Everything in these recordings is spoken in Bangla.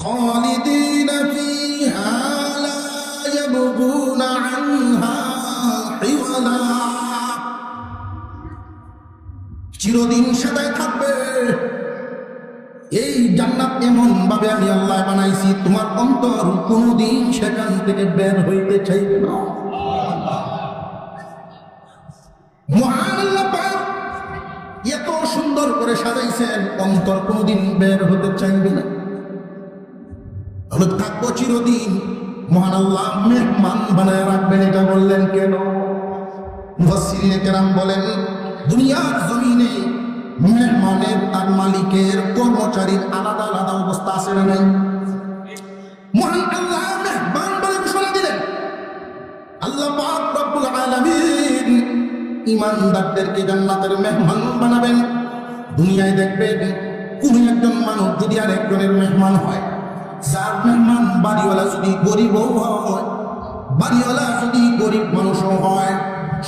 خالدين فيها لا يبغون عنها حولا চিরদিন সেটাই থাকবে এই জান্নাত এমন ভাবে আমি আল্লাহ বানাইছি তোমার অন্তর কোনদিন সেখান থেকে বের হইতে চাইবে না মহান আল্লাহ পাক এত সুন্দর করে সাজাইছেন অন্তর কোনদিন বের হতে চাইবে না হলো থাকব চিরদিন মহান আল্লাহ মেহমান বানায় রাখবেন, এটা বললেন কেন? মুফাসসিরিনে কেরাম বলেন, দুনিয়ার জমিনে মেহমানের আর মালিকের কর্মচারীর আলাদা আলাদা অবস্থা আছে না নাই? মহান আল্লাহ মেহমান বলে ঘোষণা দিলেন। আল্লাহ পাক রব্বুল আলামিন ইমানদারদেরকে জান্নাতের মেহমান বানাবেন। দুনিয়ায় দেখবেন, কোন একজন মানুষ যদি আর একজনের মেহমান হয় মেহমান বাড়িওয়ালা যদি গরিবও হয়, বাড়িওয়ালা যদি গরিব মানুষও হয়,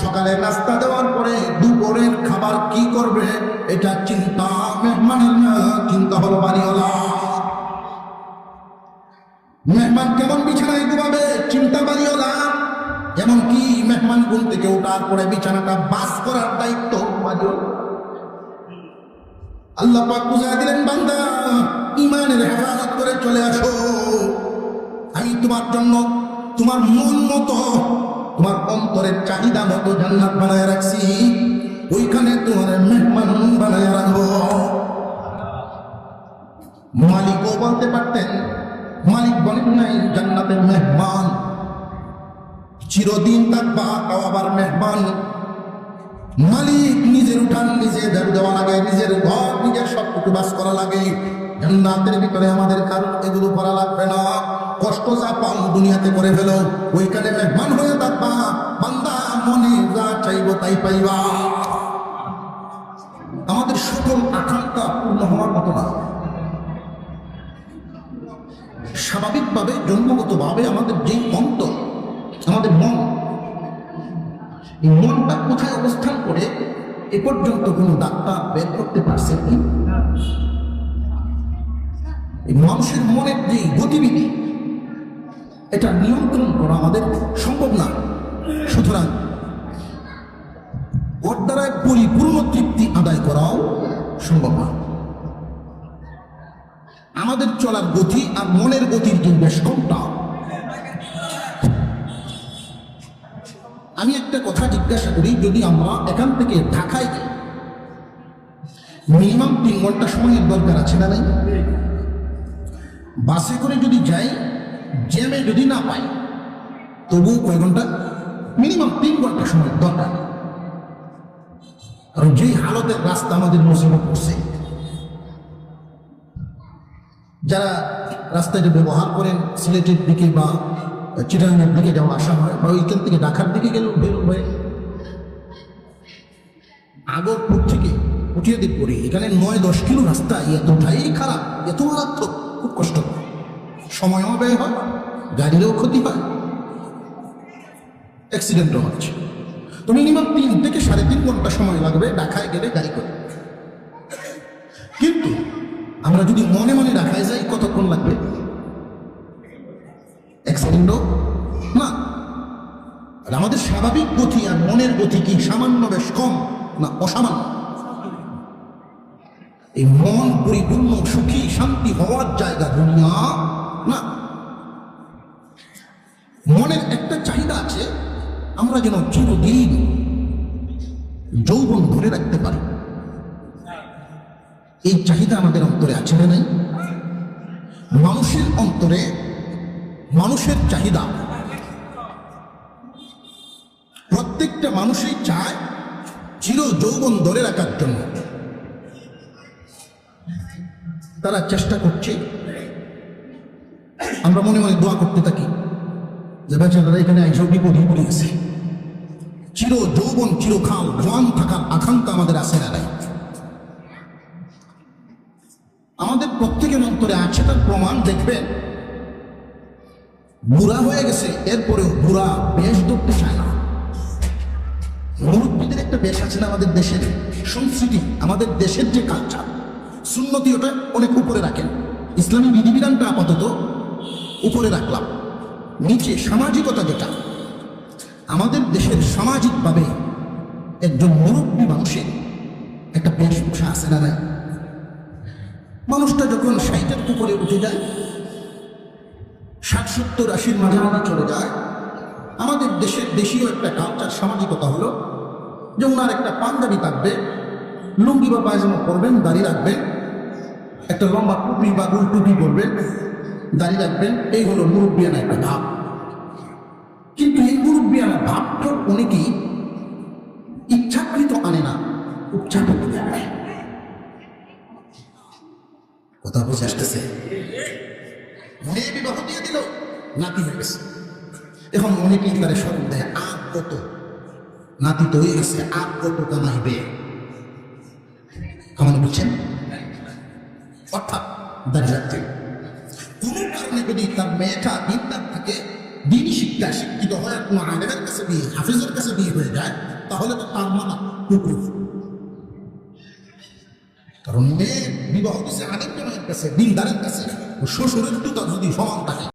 সকালে নাস্তা দেওয়ার পরে দুপুরের খাবার কি করবে, এটা চিন্তা মেহমানের চিন্তা হলো বাড়িওয়ালা। মেহমান কেমন বিছানায় ঘুমাবে, চিন্তা বাড়িওয়ালা। এমনকি মেহমান ঘুম থেকে ওঠার পরে বিছানাটা বাস করার দায়িত্ব বাড়িওয়ালা। আল্লাহ পাক বুঝাই দিলেন, বান্দা ইমানের হেফাজত করে চলে আসো। আমি তোমার জন্য তোমার মন মতো, তোমার অন্তরের চাহিদা মতো জান্নাত বানায় রাখছি। ওইখানে তোমার মেহমান বানায় রাখব। মালিকও বলতে পারতেন, মালিক বলেন নাই, জান্নাতের মেহমান। চিরদিন থাকবা বা আবার মেহমান মালিক নিজের উঠান নিজে দেব দেওয়া লাগে, নিজের ঘর নিজের সব কিছু বাস করা লাগে। জান্নাতের ভিতরে আমাদের কারণ এগুলো করা লাগবে না। কষ্ট যা দুনিয়াতে করে ফেলো। ওইখানে মেহমান হয়ে থাকবা, বান্দা মনে যা চাইব তাই পাইবা। আমাদের সকল আকাঙ্ক্ষা পূর্ণ হওয়ার মতো না। স্বাভাবিকভাবে, জন্মগতভাবে আমাদের যেই অন্তর, আমাদের মন এই মনটা কোথায় অবস্থান করে, এ পর্যন্ত কোনো ডাক্তার বের করতে পারছে কি? এই মানুষের মনের যে গতিবিধি, এটা নিয়ন্ত্রণ করা আমাদের সম্ভব না। সুতরাং ওর দ্বারা পরিপূর্ণ তৃপ্তি আদায় করাও সম্ভব না। আমাদের চলার গতি আর মনের গতির যে বেশ কমটা আমি একটা কথা জিজ্ঞাসা করি, যদি আমরা এখান থেকে ঢাকায় যাই মিনিমাম তিন ঘণ্টা সময়ের দরকার আছে না নাই? বাসে করে যদি যাই, জ্যামে যদি না পাই, তবুও কয় ঘণ্টা? মিনিমাম তিন ঘণ্টা সময়ের দরকার। কারণ যেই হালতের রাস্তা আমাদের মুসিবত পড়ছে, যারা রাস্তাটা ব্যবহার করেন, সিলেটের দিকে বা চিটাঙ্গের দিকে যেমন আসা হয়, বা ওইখান থেকে ঢাকার দিকে গেল বের হয়ে। আগরপুর থেকে উঠিয়ে পড়ি। এখানে নয়, দশ কিলো রাস্তা, এতটাই খারাপ, এত মারাত্মক, খুব কষ্ট সময়ও ব্যয় হয়, গাড়িরও ক্ষতি হয় অ্যাক্সিডেন্টও হচ্ছে। তো মিনিমাম তিন থেকে সাড়ে তিন ঘণ্টা সময় লাগবে ঢাকায় গেলে গাড়ি করে। কিন্তু আমরা যদি মনে মনে ঢাকায় যাই, কতক্ষণ লাগবে? এক সেকেন্ডও না আর আমাদের স্বাভাবিক গতি আর মনের গতি কি সামান্য বেশ কম না অসামান্য? এই মন পরিপূর্ণ, সুখী, শান্তি হওয়ার জায়গা দুনিয়া না। মনের একটা চাহিদা আছে, আমরা যেন চিরদিন যৌবন ধরে রাখতে পারি। এই চাহিদা আমাদের অন্তরে আছে না নাই? মানুষের অন্তরে মানুষের চাহিদা প্রত্যেকটা মানুষই চায় চির যৌবন ধরে রাখার জন্য। তারা চেষ্টা করছে। আমরা মনে মনে দোয়া করতে থাকি যে বেচারা এখানে একশো বিপদ চির যৌবন চিরকাল জোয়ান থাকার আকাঙ্ক্ষা আমাদের আছে না নাই। আমাদের প্রত্যেকের অন্তরে আছে, তার প্রমাণ দেখবেন বুড়া হয়ে গেছে, এরপরেও বুড়া বেশ ধরতে চায় না। বেশ আছে না আমাদের দেশের? সংস্কৃতি আমাদের দেশের যে কালচার সুন্নতি ওটা অনেক উপরে রাখেন। ইসলামী বিধিবিধানটা আপাতত উপরে রাখলাম। নিচে সামাজিকতা যেটা, আমাদের দেশের সামাজিকভাবে একজন মুরব্বী মানুষের একটা বেশভূষা আছে না নাই? মানুষটা যখন ষাটের উপরে উঠে যায়, ষাট সত্তর আশির মাঝামাঝি চলে যায়, আমাদের দেশের দেশীয় একটা কালচার সামাজিকতা হলো যে ওনার একটা পাঞ্জাবি থাকবে, লুঙ্গি বা পায়জামা পরবেন, দাড়ি রাখবেন, একটা লম্বা টুপি বা গোল টুপি পরবেন, দাড়ি রাখবেন, এই হলো মুরব্বিয়ানা একটা ভাব। কিন্তু এই মুরব্বিয়ানা ভাবটা অনেকেই ইচ্ছাকৃত আনে না উচ্চারিত আনে কথা বুঝে আসতেছে? মেয়ে বিবাহ দিয়ে দিল, নাতি হয়ে গেছে। এখন অনেকেই তারা স্মরণ দেয়? আগ কত? নাতি তো হয়ে গেছে আগ কত কামাইবে? বুঝছেন? অর্থাৎ কারণে যদি তার মেয়েটা দিনদার থাকে, দিন শিক্ষা শিক্ষিত হয় কোনো আলেমের কাছে বিয়ে, হাফিজের কাছে বিয়ে হয়ে যায়, তাহলে তো তার মানা কুকুর। কারণ মেয়ে বিবাহ কাছে, দিনদারের কাছে শ্বশুরের তার যদি সমান থাকে